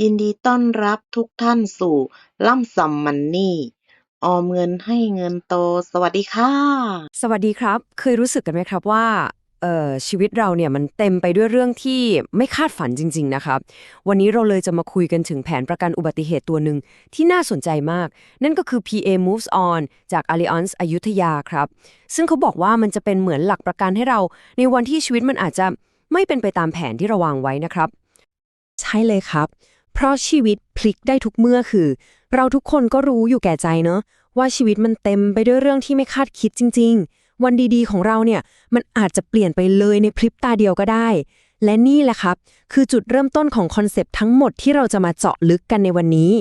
ยินดีต้อนรับทุกท่านสู่ล่ำซำมันนี่ ออมเงินให้เงินโต สวัสดีค่ะ สวัสดีครับ เคยรู้สึกกันไหมครับว่าเอ่อชีวิตเราเนี่ยมันเต็มไปด้วยเรื่องที่ไม่คาดฝันจริง ๆ นะครับ วันนี้เราเลยจะมาคุยกันถึงแผนประกันอุบัติเหตุตัวหนึ่งที่น่าสนใจมาก นั่นก็คือ PA Moves On จาก Allianz อยุธยาครับ ซึ่งเขาบอกว่ามันจะเป็นเหมือนหลักประกันให้เรา ในวันที่ชีวิตมันอาจจะไม่เป็นไปตามแผนที่เราวางไว้นะครับ ใช่เลยครับ เพราะชีวิตพลิกได้ทุกเมื่อคือ เราทุกคนก็รู้อยู่แก่ใจเนอะว่าชีวิตมันเต็มไปด้วยเรื่องที่ไม่คาดคิดจริง ๆ วันดีๆ ของเราเนี่ยมันอาจจะเปลี่ยนไปเลยในพริบตาเดียวก็ได้ และนี่แหละครับ คือจุดเริ่มต้นของคอนเซปต์ทั้งหมดที่เราจะมาเจาะลึกกันในวันนี้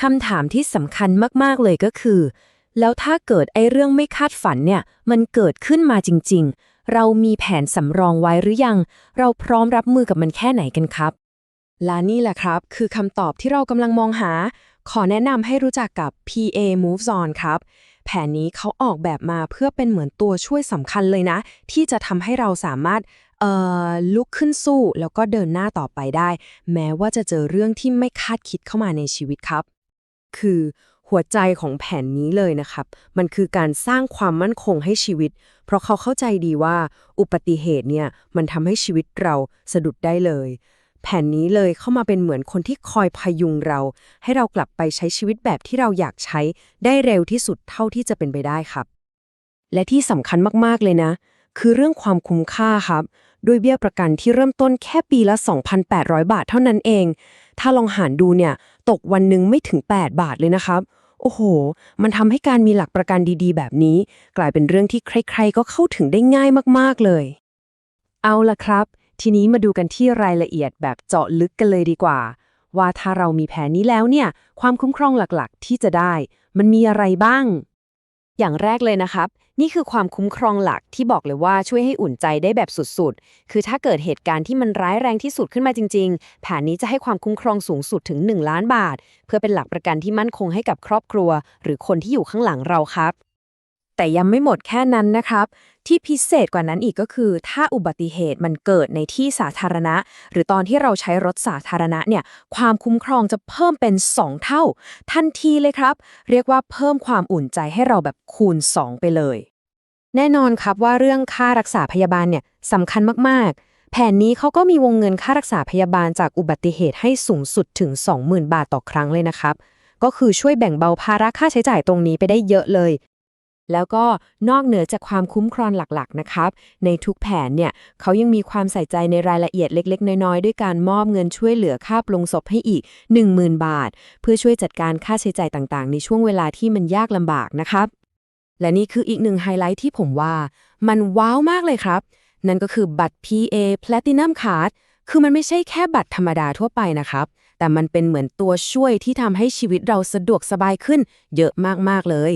คำถามที่สำคัญมากๆเลยก็คือ แล้วถ้าเกิดไอ้เรื่องไม่คาดฝันเนี่ยมันเกิดขึ้นมาจริง ๆ เรามีแผนสำรองไว้หรือยัง เราพร้อมรับมือกับมันแค่ไหนกันครับ และนี่แหละครับ คือคำตอบที่เรากำลังมองหา ขอแนะนำให้รู้จักกับ PA Moves On ครับ แผนนี้เขาออกแบบมาเพื่อเป็นเหมือนตัวช่วยสำคัญเลยนะ ที่จะทำให้เราสามารถเอ่อลุกขึ้นสู้ แล้วก็เดินหน้าต่อไปได้ แม้ว่าจะเจอเรื่องที่ไม่คาดคิดเข้ามาในชีวิตครับ คือหัวใจของแผนนี้เลยนะครับ มันคือการสร้างความมั่นคงให้ชีวิต เพราะเขาเข้าใจดีว่าอุบัติเหตุเนี่ยมันทำให้ชีวิตเราสะดุดได้เลย แผนนี้เลยเข้ามาเป็นเหมือนคนที่คอยพยุงเรา ให้เรากลับไปใช้ชีวิตแบบที่เราอยากใช้ ได้เร็วที่สุดเท่าที่จะเป็นไปได้ครับ และที่สำคัญมากๆเลยนะ คือเรื่องความคุ้มค่าครับ ด้วยเบี้ยประกันที่เริ่มต้นแค่ปีละ 2,800 บาทเท่านั้นเอง ถ้าลองหารดูเนี่ย ตกวันหนึ่งไม่ถึง 8 บาทเลยนะครับ โอ้โห มันทำให้การมีหลักประกันดีๆ แบบนี้ กลายเป็นเรื่องที่ใครๆ ก็เข้าถึงได้ง่ายมากๆเลย เอาล่ะครับ ทีนี้มาดูกันที่รายละเอียดแบบเจาะลึกกันเลยดีกว่า ว่าถ้าเรามีแผนนี้แล้วเนี่ย ความคุ้มครองหลักๆ ที่จะได้ มันมีอะไรบ้าง อย่างแรกเลยนะครับ นี่คือความคุ้มครองหลักที่บอกเลยว่าช่วยให้อุ่นใจได้แบบสุดๆ คือถ้าเกิดเหตุการณ์ที่มันร้ายแรงที่สุดขึ้นมาจริงๆ แผนนี้จะให้ความคุ้มครองสูงสุดถึง 1 ล้านบาท เพื่อเป็นหลักประกันที่มั่นคงให้กับครอบครัว หรือคนที่อยู่ข้างหลังเราครับ แต่ยังไม่หมดแค่นั้นนะครับ ที่พิเศษกว่านั้นอีกก็คือ ถ้าอุบัติเหตุมันเกิดในที่สาธารณะ หรือตอนที่เราใช้รถสาธารณะเนี่ยความคุ้มครองจะเพิ่มเป็น 2 เท่า ทันทีเลยครับ เรียกว่าเพิ่มความอุ่นใจให้เราแบบคูณ 2 ไปเลย แน่นอนครับว่าเรื่องค่ารักษาพยาบาลเนี่ยสำคัญมากๆ แผนนี้เขาก็มีวงเงินค่ารักษาพยาบาลจากอุบัติเหตุให้สูงสุดถึง 20,000 บาทต่อครั้งเลยนะครับก็คือช่วยแบ่งเบาภาระค่าใช้จ่ายตรงนี้ไปได้เยอะเลย แล้วก็นอกเหนือจากความคุ้มครองหลักๆนะครับ ในทุกแผนเนี่ยเขายังมีความใส่ใจในรายละเอียดเล็ก ๆ น้อยๆ ด้วยการมอบเงินช่วยเหลือค่าปลงศพให้อีก 10,000 บาท เพื่อช่วยจัดการค่าใช้จ่ายต่างๆ ในช่วงเวลาที่มันยากลำบากนะครับ และนี่คืออีกหนึ่งไฮไลท์ที่ผมว่า มันว้าวมากเลยครับ นั่นก็คือบัตร PA Platinum Card คือมันไม่ใช่แค่บัตรธรรมดาทั่วไปนะครับ แต่มันเป็นเหมือนตัวช่วยที่ทำให้ชีวิตเราสะดวกสบายขึ้น เยอะมากๆเลย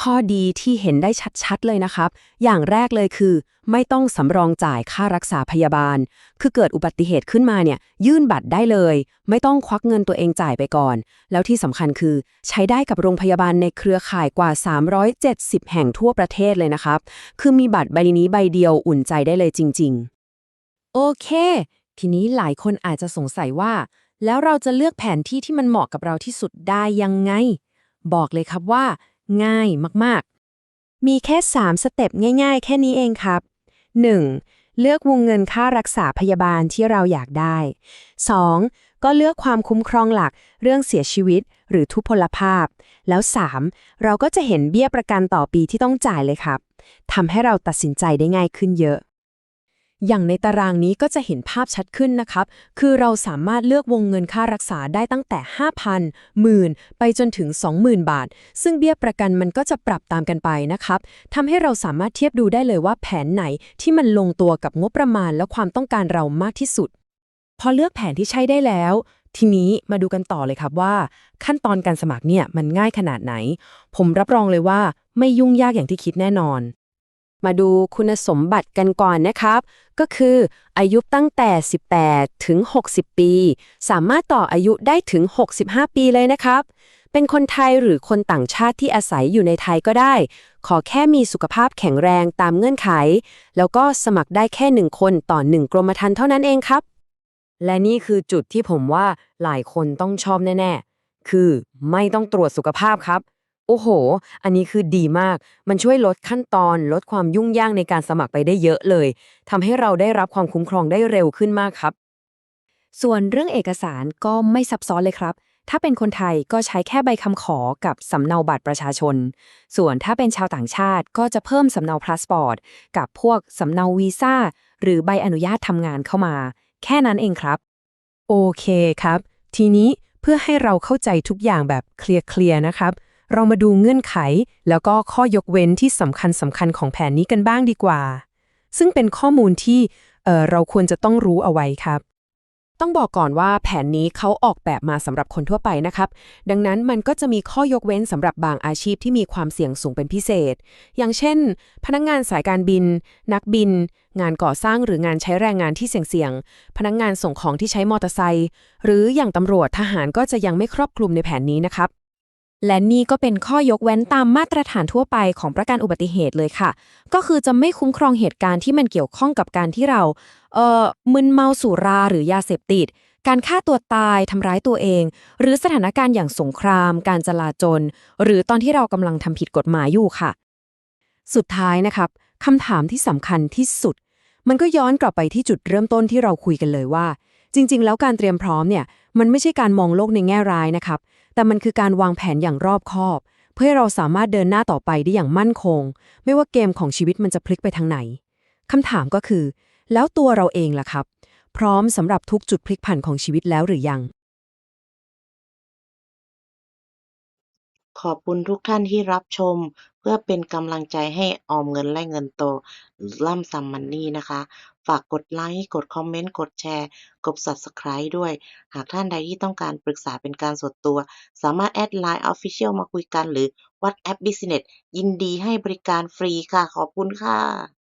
ข้อดีที่เห็นได้ชัดๆ เลยนะครับ อย่างแรกเลยคือ ไม่ต้องสำรองจ่ายค่ารักษาพยาบาล คือเกิดอุบัติเหตุขึ้นมาเนี่ยยื่นบัตรได้เลย ไม่ต้องควักเงินตัวเองจ่ายไปก่อน แล้วที่สำคัญคือ ใช้ได้กับโรงพยาบาลในเครือข่ายกว่า 370 แห่งทั่วประเทศเลยนะครับ คือมีบัตรใบนี้ใบเดียวอุ่นใจได้เลยจริง ๆ โอเค ทีนี้หลายคนอาจจะสงสัยว่า แล้วเราจะเลือกแผนที่ที่มันเหมาะกับเราที่สุดได้ยังไง บอกเลยครับว่า ง่ายมากๆ มีแค่ 3 สเต็ปง่าย ๆ แค่นี้เองครับ 1. เลือกวงเงินค่ารักษาพยาบาลที่เราอยากได้ 2. ก็เลือกความคุ้มครองหลักเรื่องเสียชีวิตหรือทุพพลภาพ แล้ว 3. เราก็จะเห็นเบี้ยประกันต่อปีที่ต้องจ่ายเลยครับทำให้เราตัดสินใจได้ง่ายขึ้นเยอะ อย่างในตารางนี้ก็จะเห็นภาพชัดขึ้นนะครับ คือเราสามารถเลือกวงเงินค่ารักษาได้ตั้งแต่ 5,000หมื่นไปจนถึง 20,000 บาท ซึ่งเบี้ยประกันมันก็จะปรับตามกันไปนะครับทำให้เราสามารถเทียบดูได้เลยว่าแผนไหนที่มันลงตัวกับงบประมาณและความต้องการเรามากที่สุด พอเลือกแผนที่ใช้ได้แล้วทีนี้มาดูกันต่อเลยครับว่า ขั้นตอนการสมัครเนี่ยมันง่ายขนาดไหน ผมรับรองเลยว่าไม่ยุ่งยากอย่างที่คิดแน่นอน มาดูคุณสมบัติกันก่อนนะครับ ก็คืออายุตั้งแต่ 18 ถึง 60 ปี สามารถต่ออายุได้ถึง 65 ปีเลยนะครับ เป็นคนไทยหรือคนต่างชาติที่อาศัยอยู่ในไทยก็ได้ ขอแค่มีสุขภาพแข็งแรงตามเงื่อนไข แล้วก็สมัครได้แค่หนึ่งคนต่อหนึ่งกรมธรรม์เท่านั้นเองครับ และนี่คือจุดที่ผมว่าหลายคนต้องชอบแน่ ๆ คือไม่ต้องตรวจสุขภาพครับ โอ้โห อันนี้คือดีมาก มันช่วยลดขั้นตอน ลดความยุ่งยากในการสมัครไปได้เยอะเลย ทำให้เราได้รับความคุ้มครองได้เร็วขึ้นมากครับ ส่วนเรื่องเอกสารก็ไม่ซับซ้อนเลยครับ ถ้าเป็นคนไทยก็ใช้แค่ใบคำขอกับสำเนาบัตรประชาชน ส่วนถ้าเป็นชาวต่างชาติก็จะเพิ่มสำเนาพาสปอร์ตกับพวกสำเนาวีซ่าหรือใบอนุญาตทำงานเข้ามา แค่นั้นเองครับ โอเคครับ ทีนี้เพื่อให้เราเข้าใจทุกอย่างแบบเคลียร์ๆนะครับ เรามาดูเงื่อนไข แล้วก็ข้อยกเว้นที่สำคัญสำคัญของแผนนี้กันบ้างดีกว่า ซึ่งเป็นข้อมูลที่เเราควรจะต้องรู้เอาไว้ครับต้องบอกก่อนว่าแผนนี้เขาออกแบบมาสำหรับคนทั่วไปนะครับ ดังนั้นมันก็จะมีข้อยกเว้นสำหรับบางอาชีพที่มีความเสี่ยงสูงเป็นพิเศษ อย่างเช่น พนักงงานสายการบิน นักบิน งานก่อสร้างหรืองานใช้แรงงานที่เสี่ยงๆพนักงงานส่งของที่ใช้มอเตอร์ไซค์หรืออย่างตำรวจทหารก็จะยังไม่ครอบคลุมในแผนนี้นะครับ และนี่ก็เป็นข้อยกเว้นตามมาตรฐานทั่วไปของประกันอุบัติเหตุเลยค่ะ ก็คือจะไม่คุ้มครองเหตุการณ์ที่มันเกี่ยวข้องกับการที่เราเอ่อมึนเมาสุราหรือยาเสพติด การฆ่าตัวตายทำร้ายตัวเอง หรือสถานการณ์อย่างสงคราม การจลาจลหรือตอนที่เรากำลังทำผิดกฎหมายอยู่ค่ะ สุดท้ายนะครับคำถามที่สำคัญที่สุด มันก็ย้อนกลับไปที่จุดเริ่มต้นที่เราคุยกันเลยว่า จริง ๆ แล้วการเตรียมพร้อมเนี่ย มันไม่ใช่การมองโลกในแง่ร้ายนะครับ แต่มันคือการวางแผนอย่างรอบคอบ เพื่อให้เราสามารถเดินหน้าต่อไปได้อย่างมั่นคง ไม่ว่าเกมของชีวิตมันจะพลิกไปทางไหนคำถามก็คือ แล้วตัวเราเองล่ะครับ พร้อมสำหรับทุกจุดพลิกผันของชีวิตแล้วหรือยัง ขอบคุณทุกท่านที่รับชม เพื่อเป็นกำลังใจให้ออมเงินและเงินโตล่ำซัมมันนี่นะคะ ฝากกดไลค์ กดคอมเมนต์ กดแชร์ กด Subscribe ด้วย หากท่านใดที่ต้องการปรึกษาเป็นการส่วนตัว สามารถแอดไลน์ Official มาคุยกันหรือ WhatsApp Business ยินดีให้บริการฟรีค่ะ ขอบคุณค่ะ